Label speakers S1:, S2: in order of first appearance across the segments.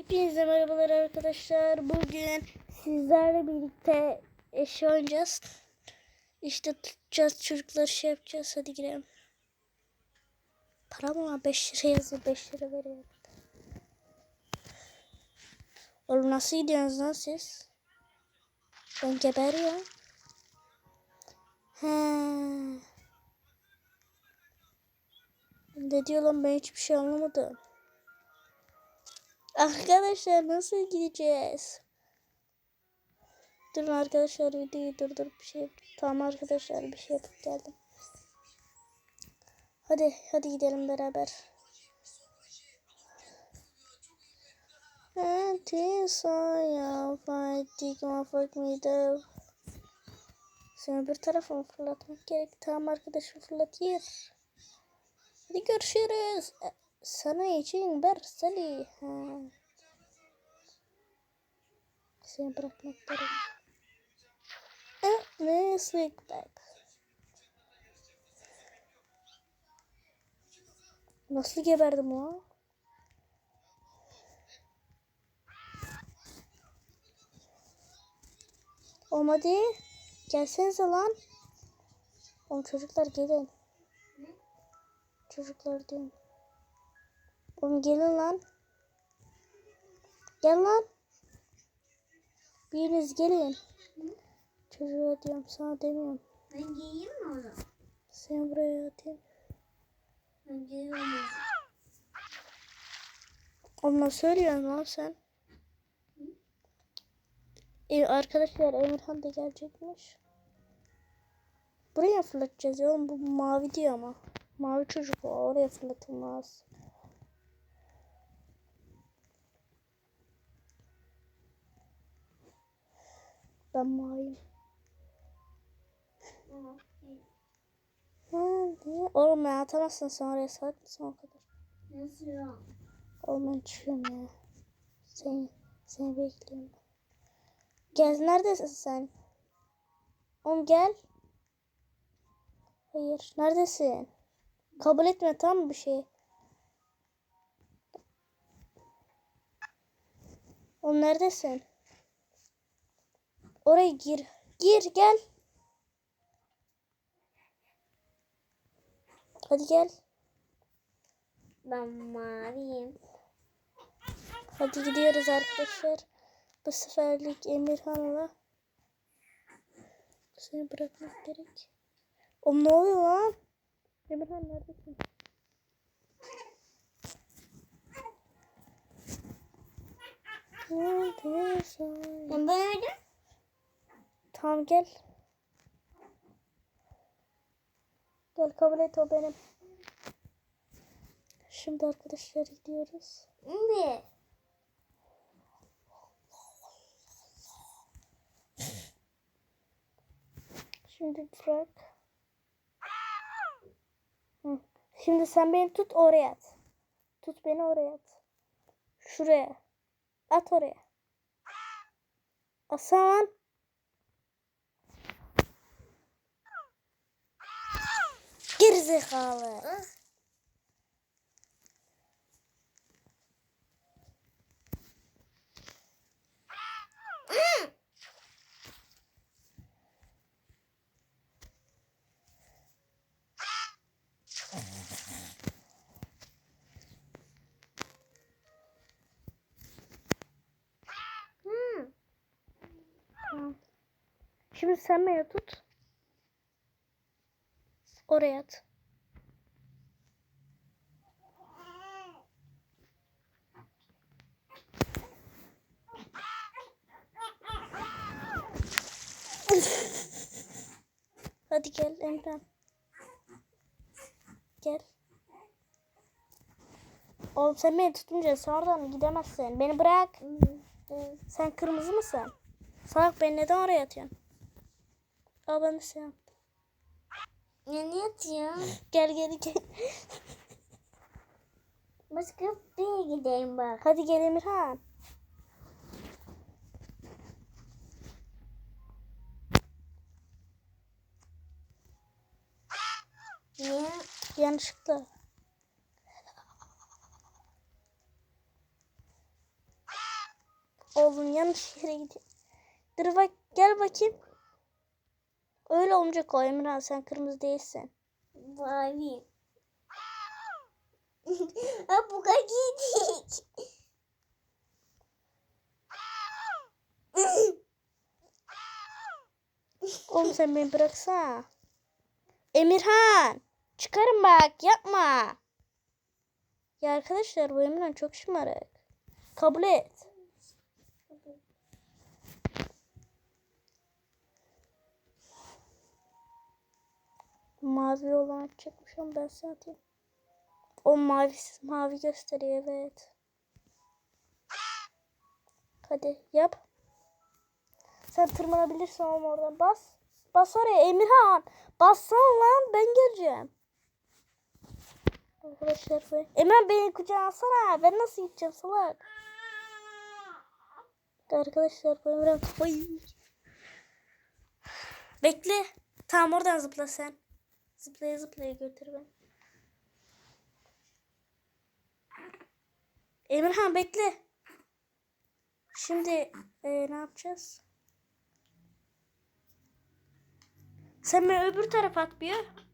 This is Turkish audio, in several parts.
S1: Hepinize merhabalar arkadaşlar. Bugün sizlerle birlikte eşya oynayacağız. İşte tutacağız çocuklar şey yapacağız. Hadi girelim. Para mı var? 5 lira yazıyor. 5 lira veriyor. Oğlum nasıl gidiyorsunuz lan siz? Ben geberiyorum. He. Ne diyor lan ben hiçbir şey anlamadım. Arkadaşlar nasıl gideceğiz? Durun arkadaşlar videoyu durdurup bir şey yap- Tamam arkadaşlar bir şey yapıp geldim. Hadi hadi gidelim beraber. Antisaya fighting ama fuck me though. Seni bir tarafa mı fırlatmak gerek? Tamam arkadaşım fırlat yer. Hadi görüşürüz. Sana için ver Salih. Ha. Seni bırakmak gerek. Eh, ne back. Nasıl geberdim o? Olmadı. Gelsenize lan. Oğlum çocuklar gelin. Çocuklar diyorum. Oğlum gelin lan. Gel lan. Biriniz gelin. Çocuğa diyorum sana demiyorum.
S2: Ben giyeyim mi o zaman?
S1: Sen buraya atayım.
S2: Ben giyiyorum.
S1: Onunla söylüyorsun lan sen. Ee, arkadaşlar Emirhan da gelecekmiş. Buraya fırlatacağız ya oğlum bu mavi diyor ama. Mavi çocuk o oraya fırlatılmaz. Ben maviyim. Niye? Oğlum ben atamazsın sen oraya salak mısın o kadar?
S2: Nasıl ya?
S1: Oğlum ben çıkıyorum ya. Seni, seni bekliyorum. Gel neredesin sen? Oğlum gel. Hayır neredesin? Kabul etme mı bir şey? Oğlum neredesin? Oraya gir. Gir gel. Hadi gel.
S2: Ben maviyim.
S1: Hadi gidiyoruz arkadaşlar. Bu seferlik Emirhan'la seni bırakmak gerek. Oğlum ne oluyor lan? Emirhan neredesin? Neredesin?
S2: Ben böyle
S1: Tamam gel. Gel kabul et o benim. Şimdi arkadaşlar gidiyoruz.
S2: mi?
S1: Şimdi bırak. Hı. Şimdi sen beni tut oraya at. Tut beni oraya at. Şuraya. At oraya. Asan. Tamam. Şimdi sen beni tut. Oraya at. Hadi gel Emran. Gel. Oğlum sen beni tutunca sonradan gidemezsin. Beni bırak. Sen kırmızı mısın? Salak beni neden oraya atıyorsun? Al ben de şey yaptım.
S2: Ya ne atıyor?
S1: Gel gel gel.
S2: Başka bir yere gideyim bak.
S1: Hadi gel Emirhan.
S2: Niye?
S1: Yanlışlıkla. Oğlum yanlış yere gidiyor. Dur bak gel bakayım. Öyle olmayacak o Emirhan sen kırmızı değilsin.
S2: Mavi. bu giydik.
S1: Oğlum sen beni bıraksana. Emirhan. Çıkarın bak yapma. Ya arkadaşlar bu Emirhan çok şımarık. Kabul et. Mavi olan atacakmış ama ben sana. O mavi, mavi gösteriyor evet. Hadi yap. Sen tırmanabilirsin oğlum oradan. Bas. Bas oraya Emirhan. Bassana lan ben geleceğim. Arkadaşlar bu. Emirhan beni kucağına alsana. Ben nasıl gideceğim salak. Arkadaşlar bu Emirhan kafayı. Bekle. Tamam oradan zıpla sen. Zıplaya zıplaya götür beni. Emirhan bekle. Şimdi e, ne yapacağız? Sen beni öbür tarafa at bir.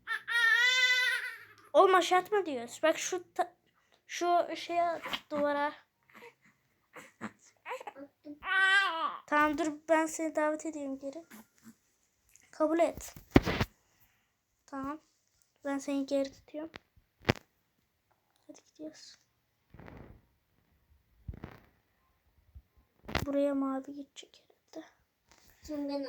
S1: Oğlum aşağı atma diyoruz. Bak şu şu şeye at, duvara. Tamam dur ben seni davet edeyim geri. Kabul et. Tamam. Ben seni geri tutuyorum. Hadi gidiyoruz. Buraya mavi gidecek herhalde.
S2: Şimdi ben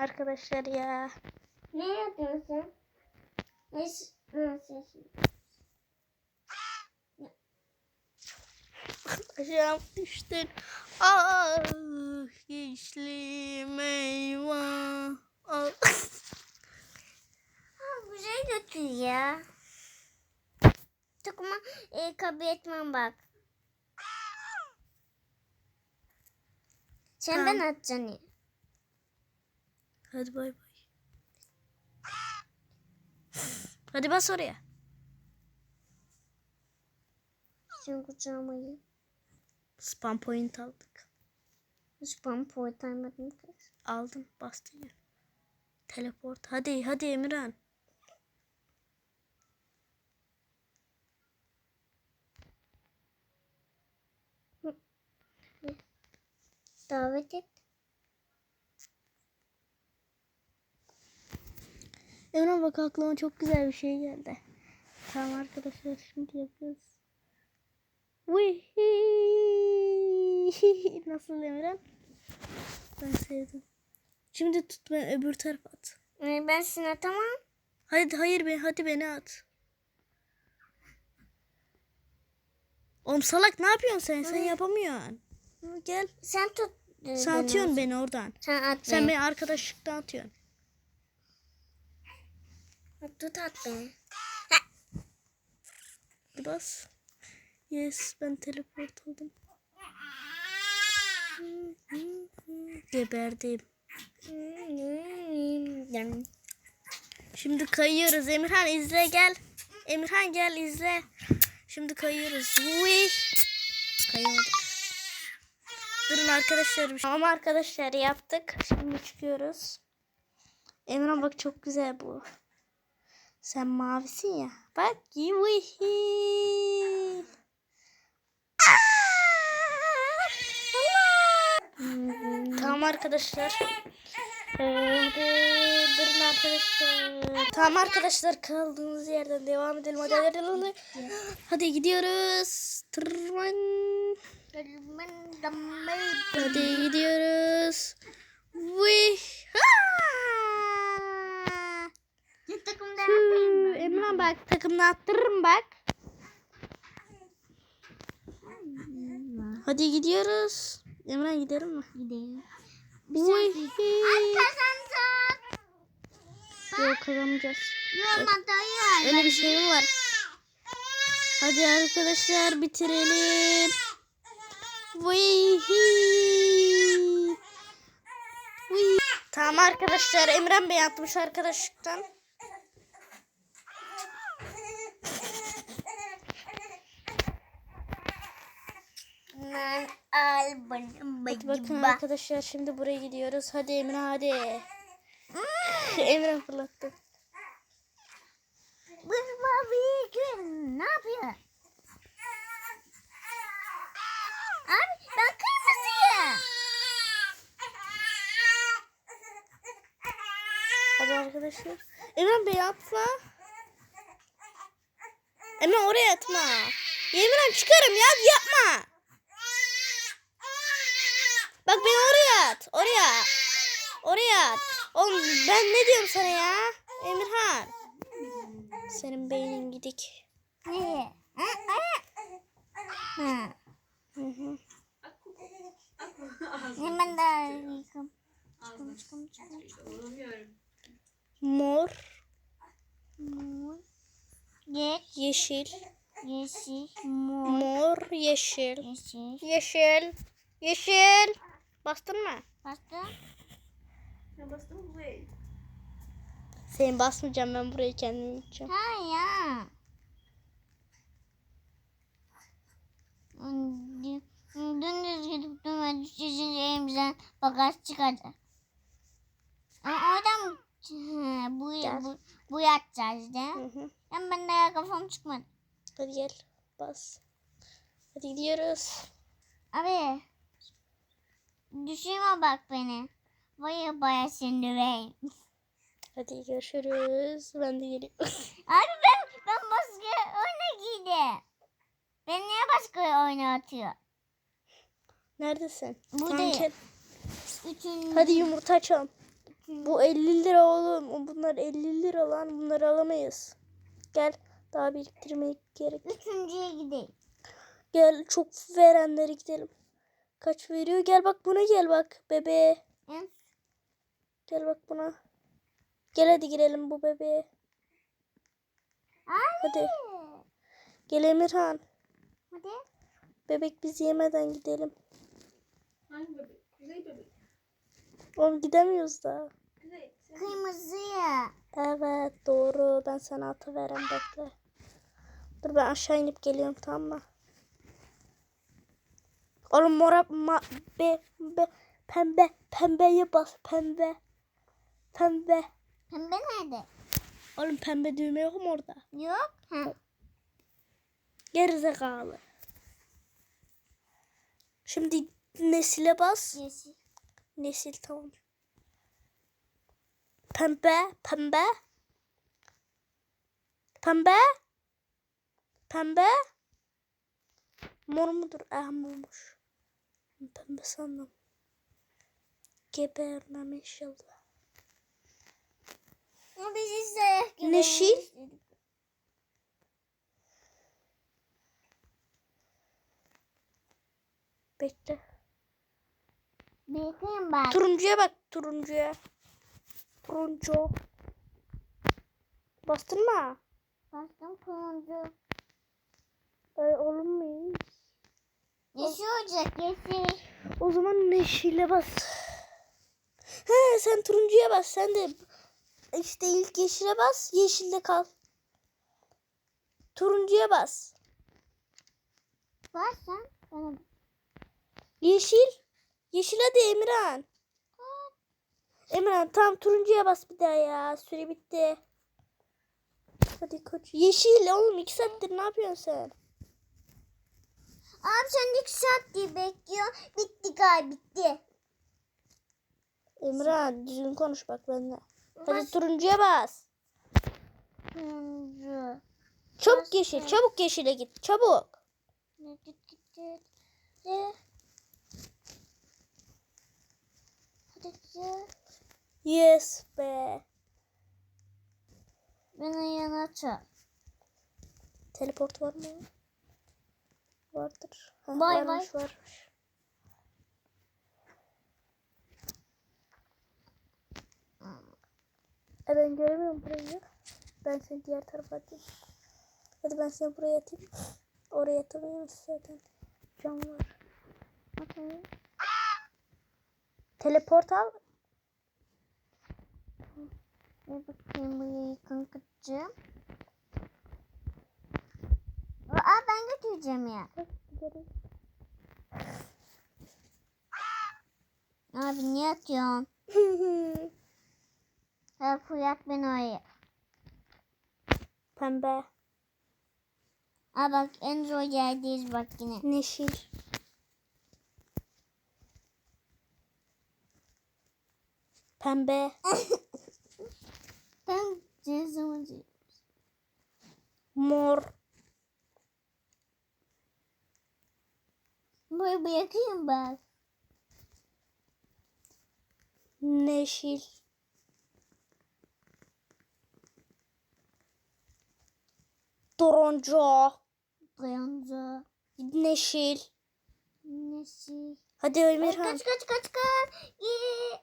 S1: Arkadaşlar ya.
S2: Ne yapıyorsun? Ne nasıl?
S1: Aşağım düştün. Ah gençliğim eyvah. Ah.
S2: Ha, güzel götür ya. Takıma e, kabul etmem bak. Sen ben atacaksın.
S1: Hadi bay bay. Hadi bas oraya.
S2: Sen kucağıma gel.
S1: Spam point aldık.
S2: Spam point almadım kız.
S1: Aldım bastın ya. Teleport. Hadi hadi Emirhan.
S2: Davet et.
S1: Emre bak aklıma çok güzel bir şey geldi. Tamam arkadaşlar şimdi yapıyoruz. Nasıl Emre? Ben sevdim. Şimdi tut beni öbür tarafa at.
S2: E, ben seni atamam.
S1: Hadi hayır beni hadi beni at. Oğlum salak ne yapıyorsun sen? Sen yapamıyorsun. Gel.
S2: Sen tut. e,
S1: Sen
S2: beni.
S1: atıyorsun beni oradan.
S2: Sen at
S1: Sen
S2: beni.
S1: beni arkadaşlıktan atıyorsun.
S2: Tut at beni.
S1: Bas. Yes ben teleport oldum. Geberdim. Şimdi kayıyoruz. Emirhan izle gel. Emirhan gel izle. Şimdi kayıyoruz. Uy. Kayamadık. Durun arkadaşlar. şey- Tamam arkadaşlar yaptık. Şimdi çıkıyoruz. Emirhan bak çok güzel bu. Sen mavisin ya. Bak. Yuhi. Tamam arkadaşlar. Durun arkadaşlar. Tamam arkadaşlar kaldığımız yerden devam edelim. Hadi hadi hadi. Hadi gidiyoruz. Tırman. Hadi gidiyoruz. Vih.
S2: Git takımda
S1: Emrah bak takımını attırırım bak. Hadi gidiyoruz. Emrah gidelim mi?
S2: Gidelim.
S1: Vih.
S2: Kazanacak.
S1: Yok kazanmayacağız.
S2: Dayı.
S1: Öyle bir şey mi var? Hadi arkadaşlar bitirelim. Vih. Vih. Tamam arkadaşlar Emren Bey atmış arkadaşlıktan. Bakın
S2: Cibba.
S1: arkadaşlar şimdi buraya gidiyoruz. Hadi Emre hadi. Emre fırlattı.
S2: Bu babi gün ne yapıyor? Abi ben kırmızıyım.
S1: Hadi arkadaşlar. Emre Bey atma. Emre oraya atma. Emre çıkarım ya yapma. Bak beni oraya at. Oraya. Oraya at. Oğlum ben ne diyorum sana ya? Emirhan. Senin beynin gidik.
S2: Nereye? Ha.
S1: Hı hı.
S2: Hemen daha yıkım. Çıkım çıkım çıkım.
S1: Mor,
S2: Mor. Geç.
S1: yeşil,
S2: Yeşil. Mor.
S1: mor, yeşil.
S2: Yeşil.
S1: Yeşil. Yeşil. Bastın mı?
S2: Bastım.
S1: Seni basmayacağım ben burayı kendim gideceğim.
S2: Ha ya. Dü- Dümdüz gidip dümdüz düşeceğiz elimizden bagaj çıkacak. Ama oradan He, bu, bu, bu yatacağız değil
S1: Hı hı.
S2: Hem ben de kafam çıkmadı.
S1: Hadi gel. Bas. Hadi gidiyoruz.
S2: Abi. Düşürme bak beni. Baya baya döveyim.
S1: Hadi görüşürüz. Ben de geliyorum.
S2: Abi ben, ben başka oyuna giydim. Beni niye başka oyuna atıyor?
S1: Neredesin?
S2: Buradayım. Üçüncü.
S1: Hadi yumurta açalım. Bu 50 lira oğlum. Bunlar 50 lira lan. Bunları alamayız. Gel. Daha biriktirmeye gerek.
S2: Üçüncüye gideyim.
S1: Gel çok verenlere gidelim. Kaç veriyor? Gel bak buna gel bak. Bebeğe.
S2: En
S1: Gel bak buna. Gel hadi girelim bu bebeğe. Hadi. Gel Emirhan.
S2: Hadi.
S1: Bebek bizi yemeden gidelim.
S3: Hangi bebek? Kuzey bebek.
S1: Oğlum gidemiyoruz da.
S3: Kuzey.
S2: Kırmızıya.
S1: Evet doğru. Ben sana atı veren bekle. Dur ben aşağı inip geliyorum tamam mı? Oğlum mora ma, be, be, pembe pembeye bas pembe. Pembe.
S2: Pembe nerede?
S1: Oğlum pembe düğme yok mu orada?
S2: Yok. Ha.
S1: Gerizekalı. Şimdi nesile bas.
S2: Yeşil.
S1: Nesil tamam. Pembe, pembe. Pembe. Pembe. Mor mudur? Ah mormuş. Pembe sandım. Gebermem inşallah.
S2: Ama biz gidelim.
S1: Neşil? Bekle.
S2: Bekleyin bak.
S1: Turuncuya bak turuncuya. Turuncu. Bastın mı?
S2: Bastım turuncu.
S1: Ee, mu?
S2: Yeşil olacak yeşil.
S1: O zaman neşile bas. He sen turuncuya bas. Sen de işte ilk yeşile bas. Yeşilde kal. Turuncuya bas.
S2: Bas sen. Bana
S1: Yeşil. Yeşil hadi Emirhan. Emirhan tam turuncuya bas bir daha ya. Süre bitti. Hadi koç. Yeşil oğlum iki saattir ne yapıyorsun sen?
S2: Abi sen iki saat diye bekliyor. Bitti galiba bitti.
S1: Emirhan düzgün konuş bak benimle. Hadi
S2: Bas.
S1: turuncuya bas.
S2: Turuncu.
S1: Çabuk yeşil. Çabuk yeşile git. Çabuk.
S2: Ne git git git. Hadi güzel.
S1: Yes be.
S2: Beni yana çal.
S1: Teleport var mı? Vardır.
S2: Vay
S1: varmış, varmış. E ben göremiyorum burayı. Ben seni diğer tarafa atayım. Hadi ben seni buraya atayım. Oraya atamıyorum zaten. Cam var.
S2: Bakayım.
S1: Teleport al.
S2: Bir bakayım burayı kankacığım. Aa ben götüreceğim ya. Abi niye atıyorsun? Ha fırlat beni oraya.
S1: Pembe.
S2: Aa bak en zor yerdeyiz bak yine.
S1: Neşil. Pembe.
S2: Ben cezamacı.
S1: Mor.
S2: Burayı bırakayım bak.
S1: Neşil. Turuncu.
S2: Bronzu.
S1: Neşil.
S2: Nesi?
S1: Hadi Emirhan.
S2: Kaç kaç kaç kaç. Yee.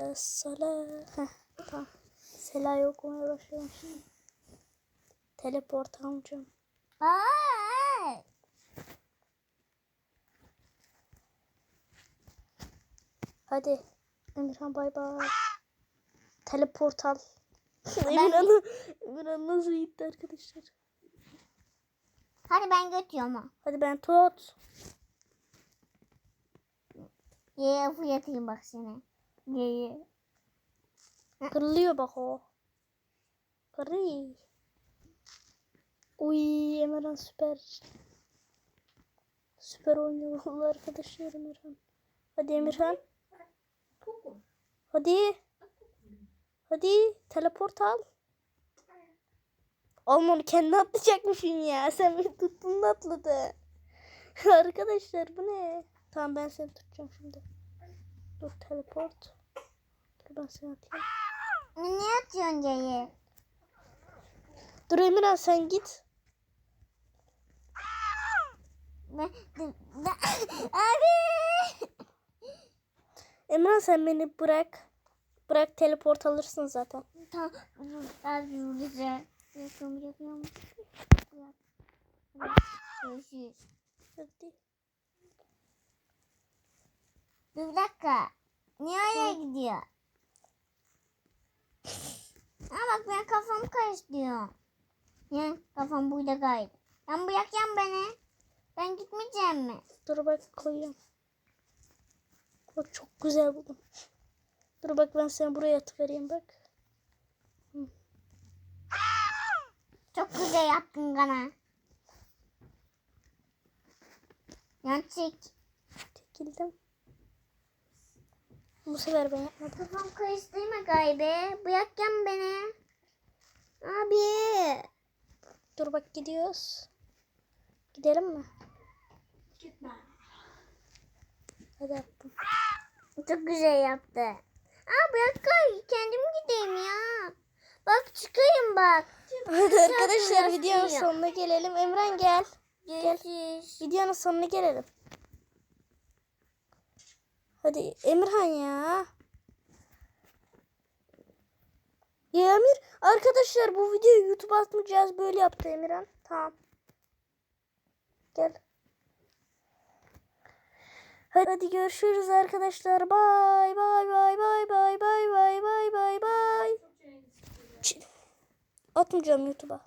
S1: Ee, tamam. Sela'yı okumaya başlıyorum şimdi. Teleport alacağım.
S2: Aa.
S1: Hadi. Emirhan bay bay. Teleport al. Emirhan, nasıl gitti arkadaşlar?
S2: Hadi ben götürüyorum ha.
S1: Hadi ben tut.
S2: Yeye fırlatayım bak seni. Yeye.
S1: Kırılıyor bak o. Kırıyor. Uy Emirhan süper. Süper oynuyor vallahi arkadaşlar Emirhan. Hadi Emirhan. Hadi. Hadi teleport al. Oğlum onu kendi atlayacakmışsın ya. Sen beni tuttun atladı. Arkadaşlar bu ne? Tamam ben seni tutacağım şimdi. Dur teleport. Dur ben seni atayım.
S2: Niye atıyorsun Yeye?
S1: Dur Emirhan sen git.
S2: Abi.
S1: Emirhan sen beni bırak. Bırak teleport alırsın zaten.
S2: Tamam. Bırak. Bırak. Görüşürüz.
S1: Hadi.
S2: Dur bir dakika. Niye oraya gidiyor? Aa bak ben kafam karıştırıyor. Ya kafam burada gayet. Ben bırakacağım beni. Ben gitmeyeceğim mi?
S1: Dur bak koyuyorum. Bak çok güzel buldum. Dur bak ben seni buraya atıvereyim bak.
S2: Çok güzel yaptın bana. Yan çek.
S1: Çekildim. Bu sefer ben yapmadım.
S2: Kafam karıştırma gaybe. Bırakacağım beni. Abi.
S1: Dur bak gidiyoruz. Gidelim mi?
S3: Gitme.
S1: Yaptım.
S2: Çok güzel yaptı. Aa bırak gay. Kendim gideyim ya. Bak çıkayım bak.
S1: Hadi arkadaşlar videonun sonuna gelelim. Emren gel.
S2: Görüşürüz.
S1: Videonun sonuna gelelim. Hadi Emirhan ya. Ya Emir arkadaşlar bu videoyu YouTube'a atmayacağız. Böyle yaptı Emirhan. Tamam. Gel. Hadi, görüşürüz arkadaşlar. Bay bay bay bay bay bay bay bay bay bay. Atmayacağım YouTube'a.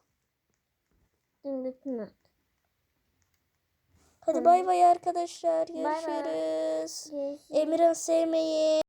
S2: At.
S1: Hadi bay bay arkadaşlar.
S2: Görüşürüz.
S1: Emirhan sevmeyi.